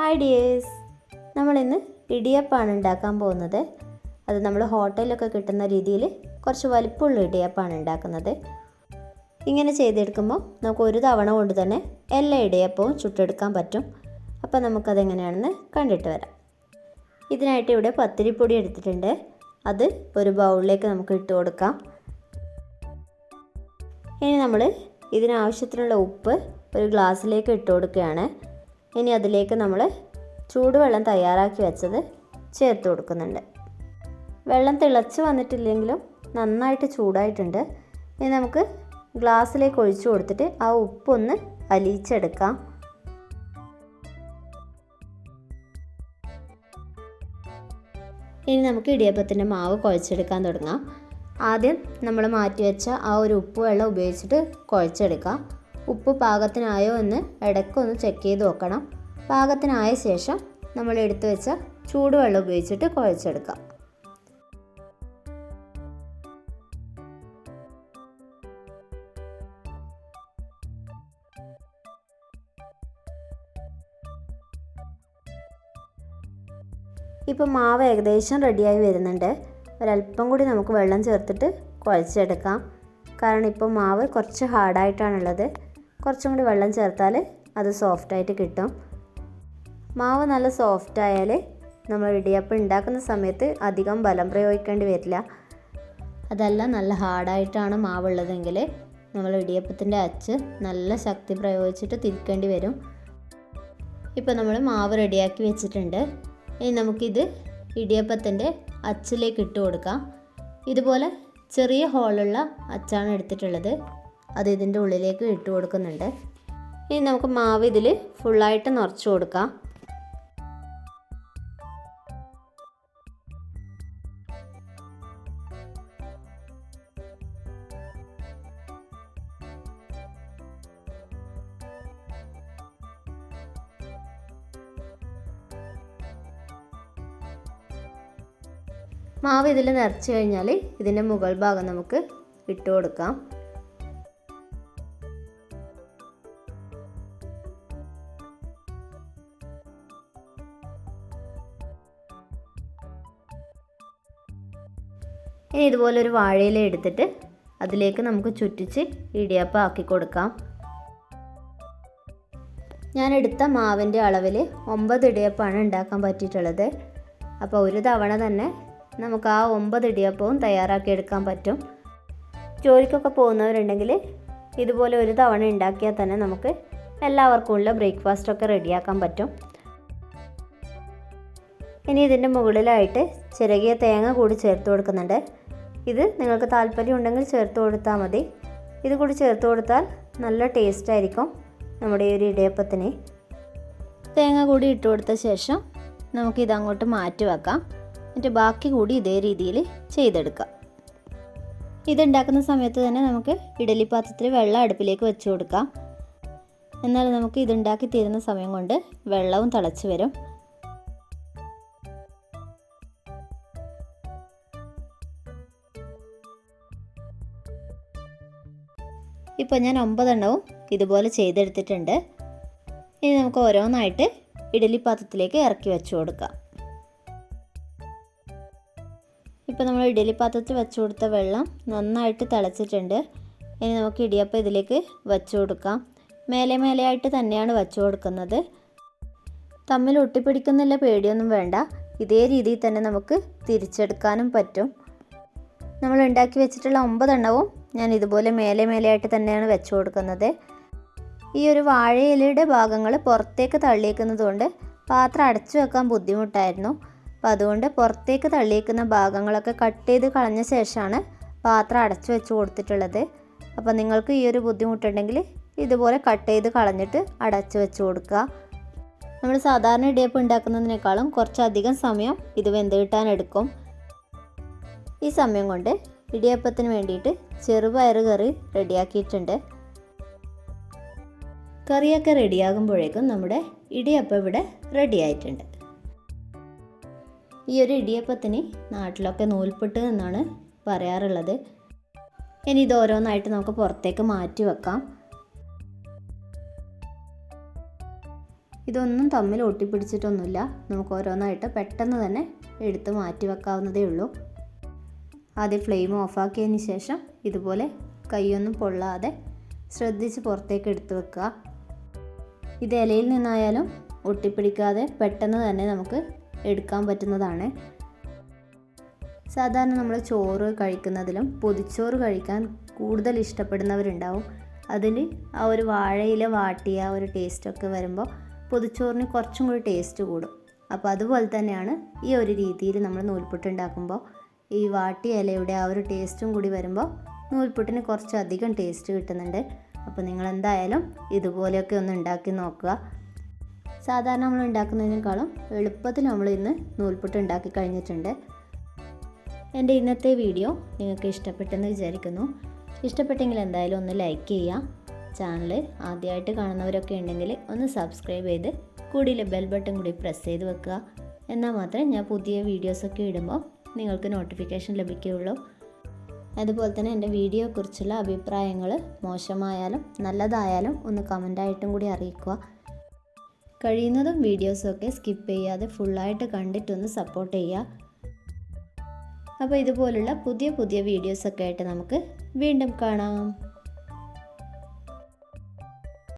Hi dears നമ്മളിന്ന് ഇടിയപ്പാണ് ഉണ്ടാക്കാൻ പോകുന്നത്. അത് നമ്മൾ ഹോട്ടലിലൊക്കെ കിട്ടുന്ന രീതിയിൽ കുറച്ച് വലിപ്പമുള്ള ഇടിയപ്പാണ് ഉണ്ടാക്കുന്നത്. ഇങ്ങനെ ചെയ്തെടുക്കുമ്പോൾ നമുക്ക് ഒരു തവണ കൊണ്ട് തന്നെ എല്ലാ ഇടിയപ്പവും ചുട്ടെടുക്കാൻ പറ്റും. അപ്പോൾ നമുക്കതെങ്ങനെയാണെന്ന് കണ്ടിട്ട് വരാം. ഇതിനായിട്ട് ഇവിടെ പത്തിരിപ്പൊടി എടുത്തിട്ടുണ്ട്. അത് ഒരു ബൗളിലേക്ക് നമുക്ക് ഇട്ട് കൊടുക്കാം. ഇനി നമ്മൾ ഇതിനാവശ്യത്തിനുള്ള ഉപ്പ് ഒരു ഗ്ലാസ്സിലേക്ക് ഇട്ട് കൊടുക്കുകയാണ്. ഇനി അതിലേക്ക് നമ്മൾ ചൂടുവെള്ളം തയ്യാറാക്കി വെച്ചത് ചേർത്ത് കൊടുക്കുന്നുണ്ട്. വെള്ളം തിളച്ച് വന്നിട്ടില്ലെങ്കിലും നന്നായിട്ട് ചൂടായിട്ടുണ്ട്. ഇനി നമുക്ക് ഗ്ലാസ്സിലേക്ക് ഒഴിച്ചു കൊടുത്തിട്ട് ആ ഉപ്പൊന്ന് അലിയിച്ചെടുക്കാം. ഇനി നമുക്ക് ഇടിയപ്പത്തിന്റെ മാവ് കുഴച്ചെടുക്കാൻ തുടങ്ങാം. ആദ്യം നമ്മൾ മാറ്റി വെച്ച ആ ഒരു ഉപ്പ് വെള്ളം ഉപയോഗിച്ചിട്ട് കുഴച്ചെടുക്കാം. ഉപ്പ് പാകത്തിനായോ എന്ന് ഇടയ്ക്കൊന്ന് ചെക്ക് ചെയ്ത് നോക്കണം. പാകത്തിനായ ശേഷം നമ്മൾ എടുത്തു വെച്ച ചൂടുവെള്ളം ഉപയോഗിച്ചിട്ട് കുഴച്ചെടുക്കാം. ഇപ്പം മാവ് ഏകദേശം റെഡിയായി വരുന്നുണ്ട്. ഒരല്പം കൂടി നമുക്ക് വെള്ളം ചേർത്തിട്ട് കുഴച്ചെടുക്കാം. കാരണം ഇപ്പോൾ മാവ് കുറച്ച് ഹാർഡായിട്ടാണുള്ളത് കുറച്ചും കൂടി വെള്ളം ചേർത്താൽ അത് സോഫ്റ്റായിട്ട് കിട്ടും. മാവ് നല്ല സോഫ്റ്റ് ആയാൽ നമ്മൾ ഇടിയപ്പം ഉണ്ടാക്കുന്ന സമയത്ത് അധികം ബലം പ്രയോഗിക്കേണ്ടി വരില്ല. അതല്ല നല്ല ഹാർഡായിട്ടാണ് മാവുള്ളതെങ്കിൽ നമ്മൾ ഇടിയപ്പത്തിന്റെ അച്ച് നല്ല ശക്തി പ്രയോഗിച്ചിട്ട് തിരിക്കേണ്ടി വരും. ഇപ്പോൾ നമ്മൾ മാവ് റെഡിയാക്കി വെച്ചിട്ടുണ്ട്. ഇനി നമുക്കിത് ഇടിയപ്പത്തിന്റെ അച്ചിലേക്ക് ഇട്ട് കൊടുക്കാം. ഇതുപോലെ ചെറിയ ഹോളുള്ള അച്ചാണ് എടുത്തിട്ടുള്ളത്. അത് ഇതിന്റെ ഉള്ളിലേക്ക് ഇട്ട് കൊടുക്കുന്നുണ്ട്. ഇനി നമുക്ക് മാവ് ഇതിൽ ഫുള്ളായിട്ട് നിറച്ച് കൊടുക്കാം. മാവ് ഇതിൽ നിറച്ച് കഴിഞ്ഞാൽ ഇതിന്റെ മുകൾ ഭാഗം നമുക്ക് ഇട്ട് കൊടുക്കാം. ഇനി ഇതുപോലെ ഒരു വാഴയില എടുത്തിട്ട് അതിലേക്ക് നമുക്ക് ചുറ്റിച്ച് ഇടിയപ്പം ആക്കി കൊടുക്കാം. ഞാൻ എടുത്ത മാവിന്റെ അളവിൽ ഒമ്പത് ഇടിയപ്പമാണ് ഉണ്ടാക്കാൻ പറ്റിയിട്ടുള്ളത്. അപ്പോൾ ഒരു തവണ തന്നെ നമുക്ക് ആ ഒമ്പത് ഇടിയപ്പവും തയ്യാറാക്കി എടുക്കാൻ പറ്റും. ജോലിക്കൊക്കെ പോകുന്നവരുണ്ടെങ്കിൽ ഇതുപോലെ ഒരു തവണ ഉണ്ടാക്കിയാൽ തന്നെ നമുക്ക് എല്ലാവർക്കും ഉള്ള ബ്രേക്ക്ഫാസ്റ്റൊക്കെ റെഡിയാക്കാൻ പറ്റും. ഇനി ഇതിന്റെ മുകളിലായിട്ട് ചിരകിയ തേങ്ങ കൂടി ചേർത്ത് കൊടുക്കുന്നുണ്ട്. ഇത് നിങ്ങൾക്ക് താല്പര്യം ഉണ്ടെങ്കിൽ ചേർത്ത് കൊടുത്താൽ മതി. ഇത് കൂടി ചേർത്ത് കൊടുത്താൽ നല്ല ടേസ്റ്റ് ആയിരിക്കും നമ്മുടെ ഈ ഒരു ഇടിയപ്പത്തിന്. തേങ്ങ കൂടി ഇട്ട് കൊടുത്ത ശേഷം നമുക്കിത് അങ്ങോട്ട് മാറ്റി വെക്കാം. എന്നിട്ട് ബാക്കി കൂടി ഇതേ രീതിയിൽ ചെയ്തെടുക്കാം. ഇതുണ്ടാക്കുന്ന സമയത്ത് തന്നെ നമുക്ക് ഇഡലി പാത്രത്തിൽ വെള്ളം അടുപ്പിലേക്ക് വെച്ച് കൊടുക്കാം. എന്നാൽ നമുക്ക് ഇതുണ്ടാക്കി തീരുന്ന സമയം കൊണ്ട് വെള്ളവും തിളച്ച് വരും. ഇപ്പോൾ ഞാൻ ഒമ്പതെണ്ണവും ഇതുപോലെ ചെയ്തെടുത്തിട്ടുണ്ട്. ഇനി നമുക്ക് ഓരോന്നായിട്ട് ഇഡലി പാത്രത്തിലേക്ക് ഇറക്കി വെച്ചു കൊടുക്കാം. ഇപ്പോൾ നമ്മൾ ഇഡലി പാത്രത്തിൽ വെച്ചു കൊടുത്ത വെള്ളം നന്നായിട്ട് തിളച്ചിട്ടുണ്ട്. ഇനി നമുക്ക് ഇടിയപ്പം ഇതിലേക്ക് വെച്ചു കൊടുക്കാം. മേലെ മേലെയായിട്ട് തന്നെയാണ് വെച്ചു കൊടുക്കുന്നത്. തമ്മിൽ ഒട്ടിപ്പിടിക്കുന്നില്ല പേടിയൊന്നും വേണ്ട. ഇതേ രീതിയിൽ തന്നെ നമുക്ക് തിരിച്ചെടുക്കാനും പറ്റും. നമ്മൾ ഉണ്ടാക്കി വെച്ചിട്ടുള്ള ഒമ്പതെണ്ണവും ഞാൻ ഇതുപോലെ മേലെ മേലെയായിട്ട് തന്നെയാണ് വെച്ച് കൊടുക്കുന്നത്. ഈ ഒരു വാഴയിലയുടെ ഭാഗങ്ങൾ പുറത്തേക്ക് തള്ളിയേക്കുന്നത് കൊണ്ട് പാത്രം അടച്ചു വെക്കാൻ ബുദ്ധിമുട്ടായിരുന്നു. അപ്പോൾ അതുകൊണ്ട് പുറത്തേക്ക് തള്ളിയേക്കുന്ന ഭാഗങ്ങളൊക്കെ കട്ട് ചെയ്ത് കളഞ്ഞ ശേഷമാണ് പാത്രം അടച്ചു വെച്ച് കൊടുത്തിട്ടുള്ളത്. അപ്പോൾ നിങ്ങൾക്ക് ഈ ഒരു ബുദ്ധിമുട്ടുണ്ടെങ്കിൽ ഇതുപോലെ കട്ട് ചെയ്ത് കളഞ്ഞിട്ട് അടച്ചു വെച്ച് കൊടുക്കുക. നമ്മൾ സാധാരണ ഇടിയപ്പം ഉണ്ടാക്കുന്നതിനേക്കാളും കുറച്ചധികം സമയം ഇത് വെന്ത് കിട്ടാൻ എടുക്കും. ഈ സമയം കൊണ്ട് ഇടിയപ്പത്തിന് വേണ്ടിയിട്ട് ചെറുപയർ കറി റെഡിയാക്കിയിട്ടുണ്ട്. കറിയൊക്കെ റെഡിയാകുമ്പോഴേക്കും നമ്മുടെ ഇടിയപ്പം ഇവിടെ റെഡിയായിട്ടുണ്ട്. ഈ ഒരു ഇടിയപ്പത്തിന് നാട്ടിലൊക്കെ നൂൽപുട്ട് എന്നാണ് പറയാറുള്ളത്. ഇനി ഇത് ഓരോന്നായിട്ട് നമുക്ക് പുറത്തേക്ക് മാറ്റി വെക്കാം. ഇതൊന്നും തമ്മിൽ ഒട്ടിപ്പിടിച്ചിട്ടൊന്നുമില്ല. നമുക്ക് ഓരോന്നായിട്ട് പെട്ടെന്ന് തന്നെ എടുത്ത് മാറ്റി വെക്കാവുന്നതേ ഉള്ളൂ. ആദ്യം ഫ്ലെയിം ഓഫാക്കിയതിന് ശേഷം ഇതുപോലെ കൈയൊന്നും പൊള്ളാതെ ശ്രദ്ധിച്ച് പുറത്തേക്ക് എടുത്തു വെക്കുക. ഇത് ഇലയിൽ നിന്നായാലും ഒട്ടിപ്പിടിക്കാതെ പെട്ടെന്ന് തന്നെ നമുക്ക് എടുക്കാൻ പറ്റുന്നതാണ്. സാധാരണ നമ്മൾ ചോറ് കഴിക്കുന്നതിലും പൊതിച്ചോറ് കഴിക്കാൻ കൂടുതൽ ഇഷ്ടപ്പെടുന്നവരുണ്ടാവും. അതിൽ ആ ഒരു വാഴയില വാട്ടിയ ഒരു ടേസ്റ്റൊക്കെ വരുമ്പോൾ പൊതിച്ചോറിന് കുറച്ചും കൂടി ടേസ്റ്റ് കൂടും. അപ്പോൾ അതുപോലെ തന്നെയാണ് ഈ ഒരു രീതിയിൽ നമ്മൾ നൂൽപുട്ട് ഉണ്ടാക്കുമ്പോൾ ഈ വാട്ടി ഇലയുടെ ആ ഒരു ടേസ്റ്റും കൂടി വരുമ്പോൾ നൂൽപുട്ടിന് കുറച്ചധികം ടേസ്റ്റ് കിട്ടുന്നുണ്ട്. അപ്പോൾ നിങ്ങൾ എന്തായാലും ഇതുപോലെയൊക്കെ ഒന്ന് ഉണ്ടാക്കി നോക്കുക. സാധാരണ നമ്മൾ ഉണ്ടാക്കുന്നതിനേക്കാളും എളുപ്പത്തിൽ നമ്മൾ ഇന്ന് നൂൽപുട്ട് ഉണ്ടാക്കി കഴിഞ്ഞിട്ടുണ്ട്. എന്റെ ഇന്നത്തെ വീഡിയോ നിങ്ങൾക്ക് ഇഷ്ടപ്പെട്ടെന്ന് വിചാരിക്കുന്നു. ഇഷ്ടപ്പെട്ടെങ്കിൽ എന്തായാലും ഒന്ന് ലൈക്ക് ചെയ്യുക. ചാനൽ ആദ്യമായിട്ട് കാണുന്നവരൊക്കെ ഉണ്ടെങ്കിൽ ഒന്ന് സബ്സ്ക്രൈബ് ചെയ്ത് കൂടിയിലെ ബെൽ ബട്ടൺ കൂടി പ്രസ് ചെയ്ത് വെക്കുക. എന്നാൽ മാത്രമേ ഞാൻ പുതിയ വീഡിയോസൊക്കെ ഇടുമ്പോൾ നിങ്ങൾക്ക് നോട്ടിഫിക്കേഷൻ ലഭിക്കുകയുള്ളൂ. അതുപോലെ തന്നെ എന്റെ വീഡിയോയെക്കുറിച്ചുള്ള അഭിപ്രായങ്ങൾ മോശമായാലും നല്ലതായാലും ഒന്ന് കമന്റായിട്ടും കൂടി അറിയിക്കുക. കഴിയുന്നതും വീഡിയോസൊക്കെ സ്കിപ്പ് ചെയ്യാതെ ഫുള്ളായിട്ട് കണ്ടിട്ടൊന്ന് സപ്പോർട്ട് ചെയ്യുക. അപ്പോൾ ഇതുപോലുള്ള പുതിയ പുതിയ വീഡിയോസൊക്കെ ആയിട്ട് നമുക്ക് വീണ്ടും കാണാം.